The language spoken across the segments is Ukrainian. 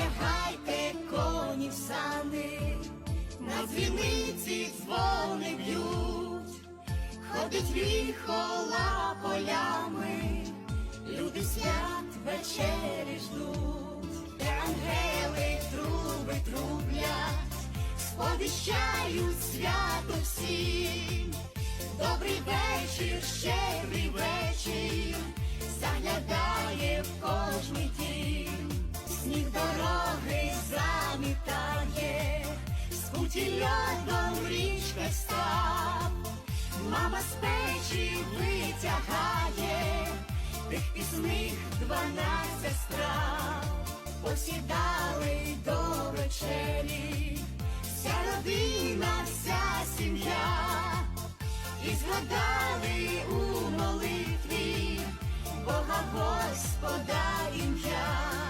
запрягайте коні в сани, на дзвіниці дзвони б'ють, ходить віхола полями, люди свят вечері ждуть, де ангели труби трублять, сповіщають свято всім. Добрий вечір, щедрий вечір, заглядає в кожний дім, сніг дороги замітає, скуті льодом річка став, мама з печі витягає, тих пісних дванадцять страв, посідали до вечері, вся родина, вся сім'я. І згадали у молитві Бога Господа ім'я.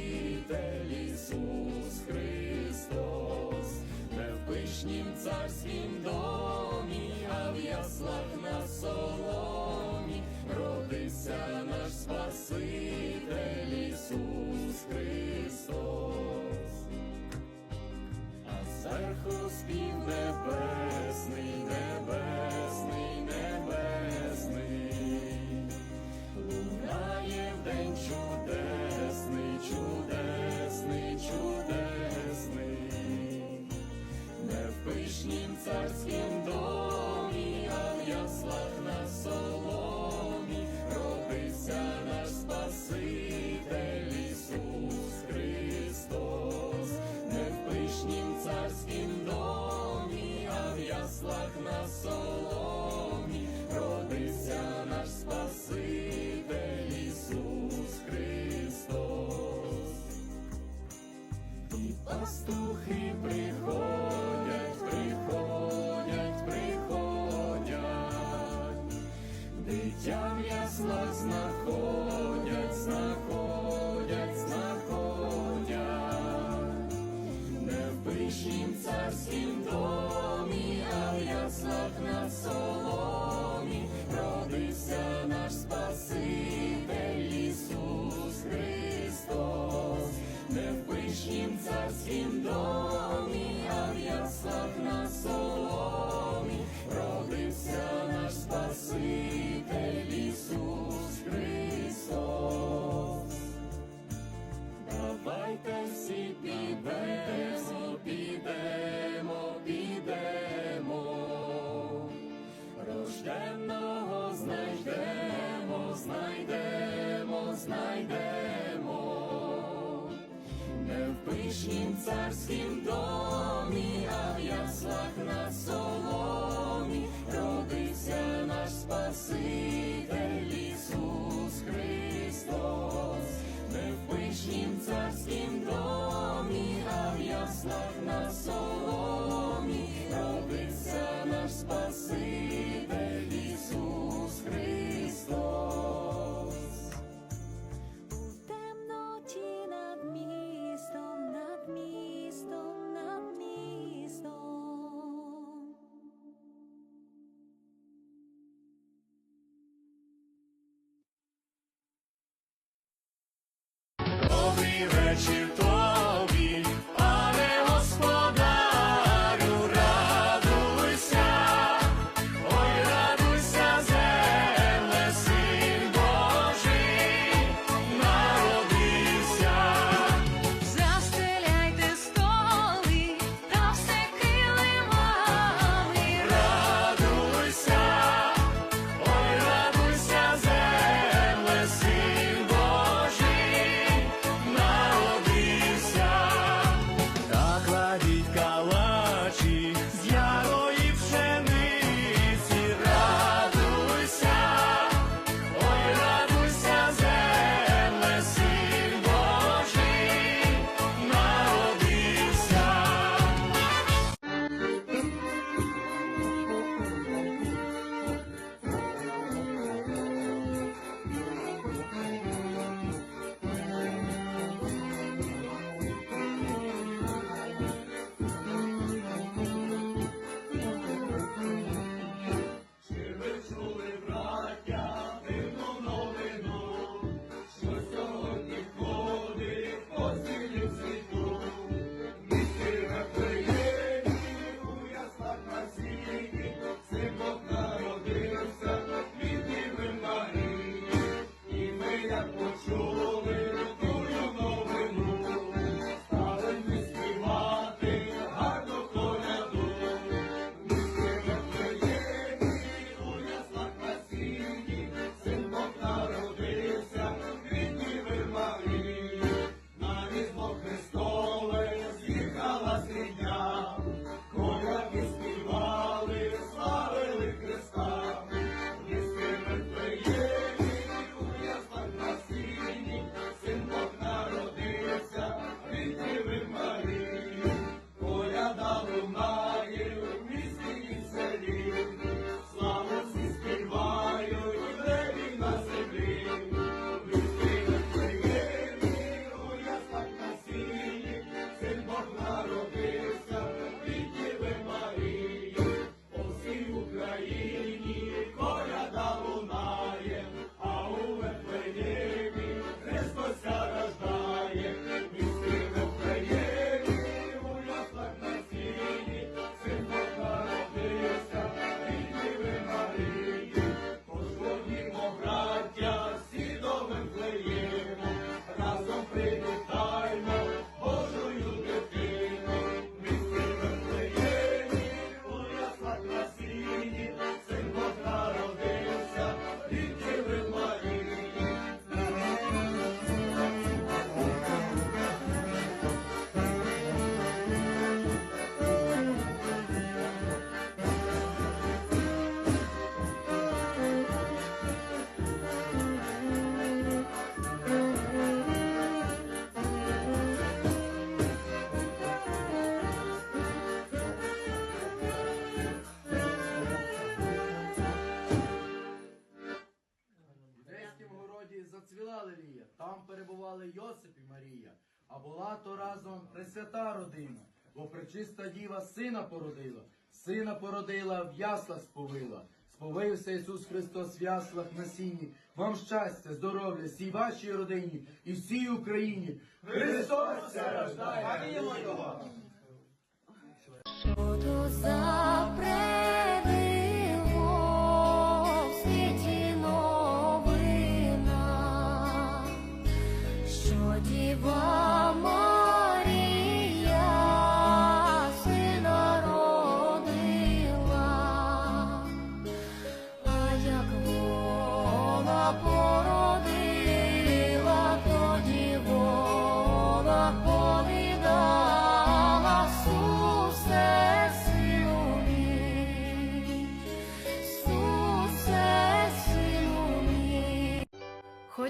І пастухи не царським домі, Добрий вечір була то разом пресвята родина, бо пречиста діва сина породила, сина породила, в яслах сповила. Сповився Ісус Христос в яслах на сіні. Вам щастя, здоров'я, всій вашій родині і всій Україні. Христос рождає! Славімо Його! Чудо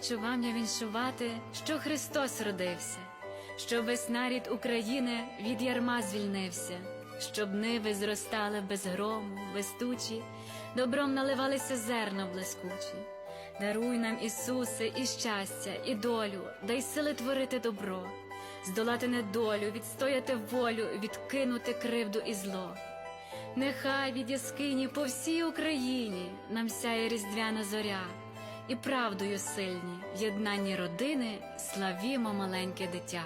Хочу вам я віншувати, що Христос родився, щоб весь нарід України від ярма звільнився, щоб ниви зростали без грому, без тучі, добром наливалися зерна блискучі. Даруй нам, Ісусе, і щастя, і долю, дай сили творити добро, здолати недолю, відстояти волю, відкинути кривду і зло. Нехай від яскині по всій Україні нам сяє різдвяна зоря, і правдою сильні в єднанні родини славімо маленьке дитя.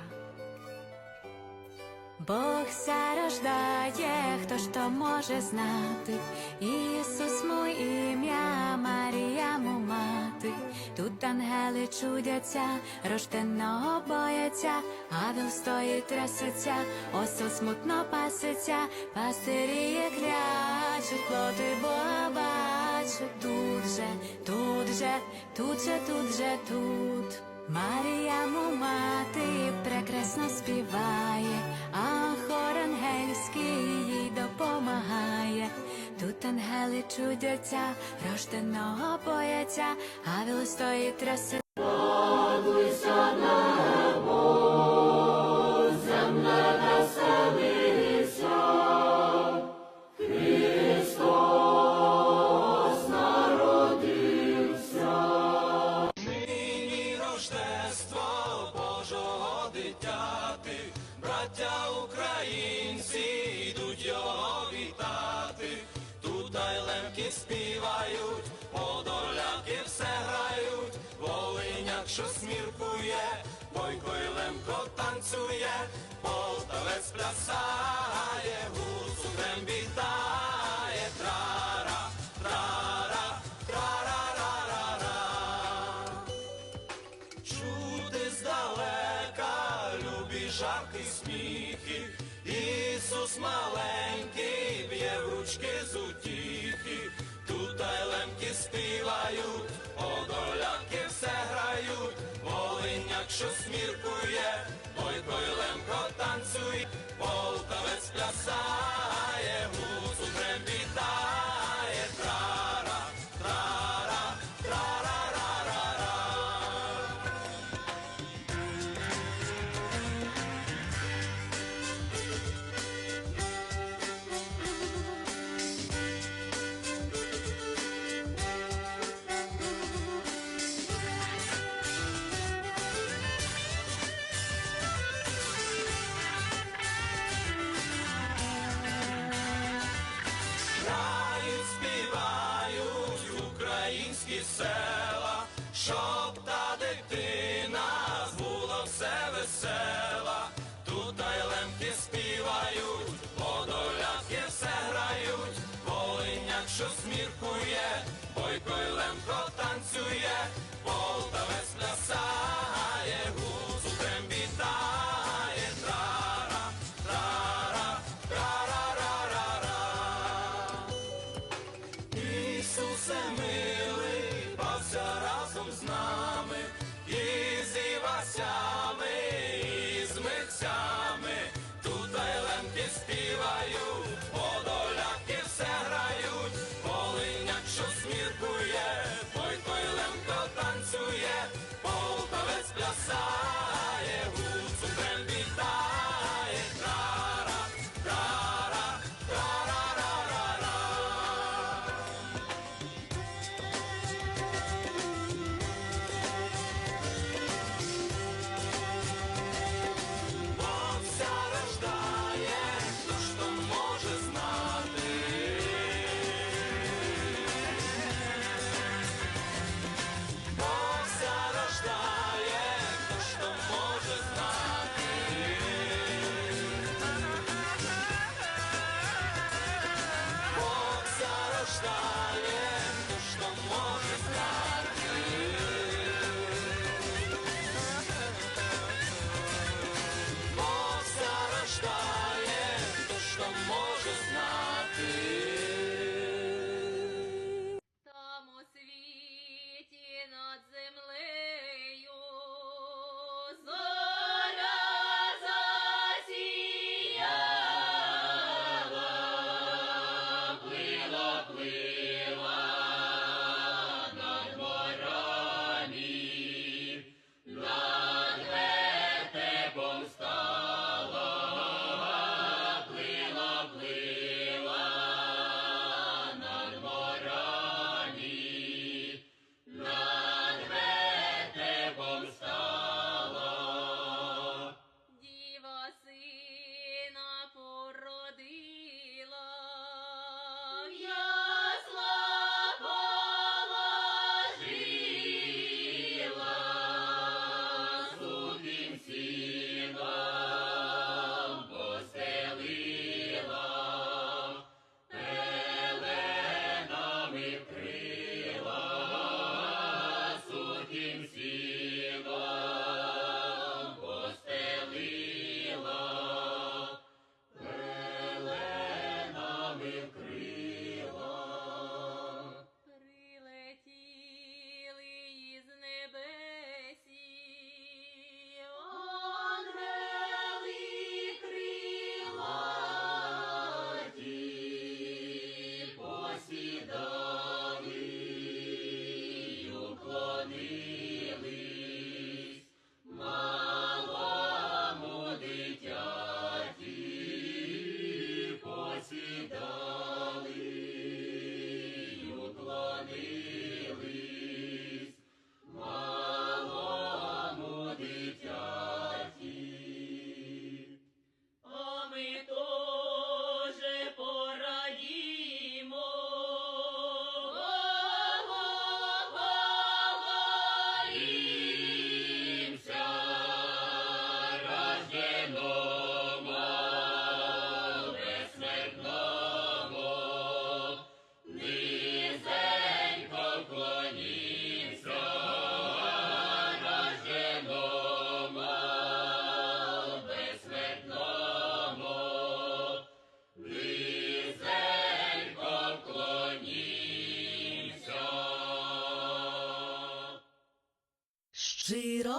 Бог ся рождає, хто ж то може знати, Ісус мой ім'я, Марія му мати, тут ангели чудяться, рожденого бояться, ангел стоїть трясеться, осел смутно паситься, пастирі клячуть, плоти Бога же, тут же, тут же, тут. Марія му мати прекрасно співає, а хор ангельський їй допомагає. Тут ангели чудяться, рожденого бояться, а віл стоїть трясе. Браття українці йдуть його вітати, тут айлемки співають, подоляки все грають, волиняк, що сміркує, бойко й лемко танцює, полтавець плясає,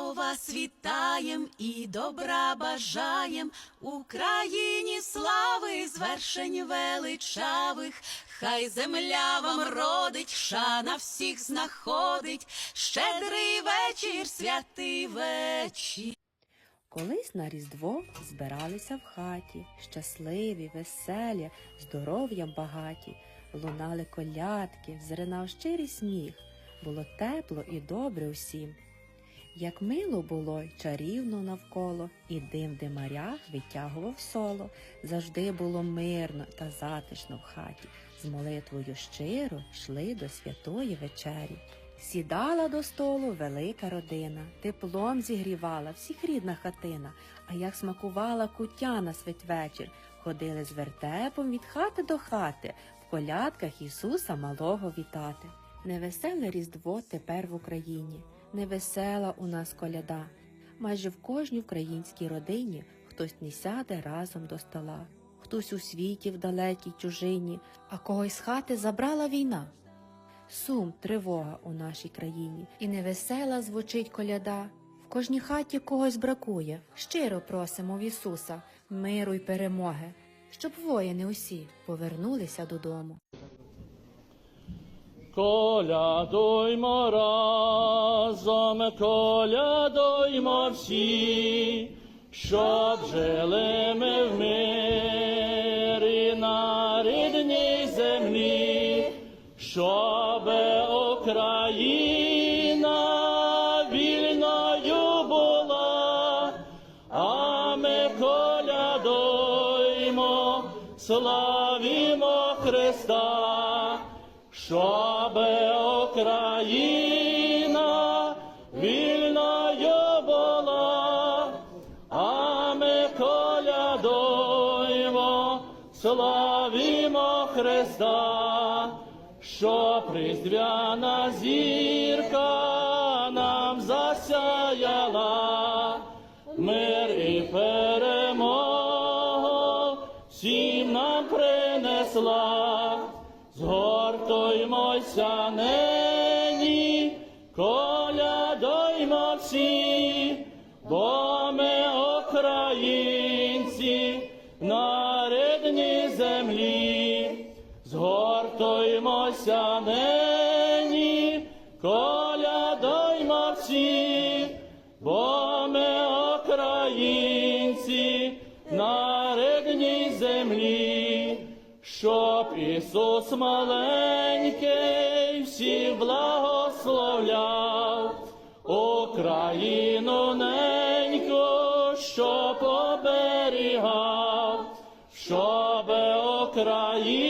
вас вітаєм і добра бажаєм. Україні слави, звершень величавих, хай земля вам родить, шана всіх знаходить, щедрий вечір, святий вечір. Колись на Різдво збиралися в хаті, щасливі, веселі, здоров'ям багаті, лунали колядки, зринав щирий сміх, було тепло і добре усім. Як мило було й чарівно навколо, і дим димаря витягував соло, завжди було мирно та затишно в хаті, з молитвою щиро йшли до святої вечері. Сідала до столу велика родина, теплом зігрівала всіх рідна хатина, а як смакувала куття на святвечір, ходили з вертепом від хати до хати, в колядках Ісуса малого вітати. Невеселе Різдво тепер в Україні, невесела у нас коляда. Майже в кожній українській родині хтось не сяде разом до стола, хтось у світі в далекій чужині, а когось з хати забрала війна. Сум, тривога у нашій країні, і невесела звучить коляда. В кожній хаті когось бракує. Щиро просимо в Ісуса миру й перемоги, щоб воїни усі повернулися додому. Колядуймо разом, колядуймо всі, щоб жили ми в мирі на рідній землі, щоб Україна вільною була, а ми колядуймо, славімо Христа щоб славімо Христа, що різдвяна зірка нам засяяла, мир і перемогу всім нам принесла. Згортуймося нині, Згортуймося нині, колядуймо всі, бо ми українці на рідній землі щоб Ісус маленький всіх благословляв, Україну неньку, щоб оберігав, щоб Україна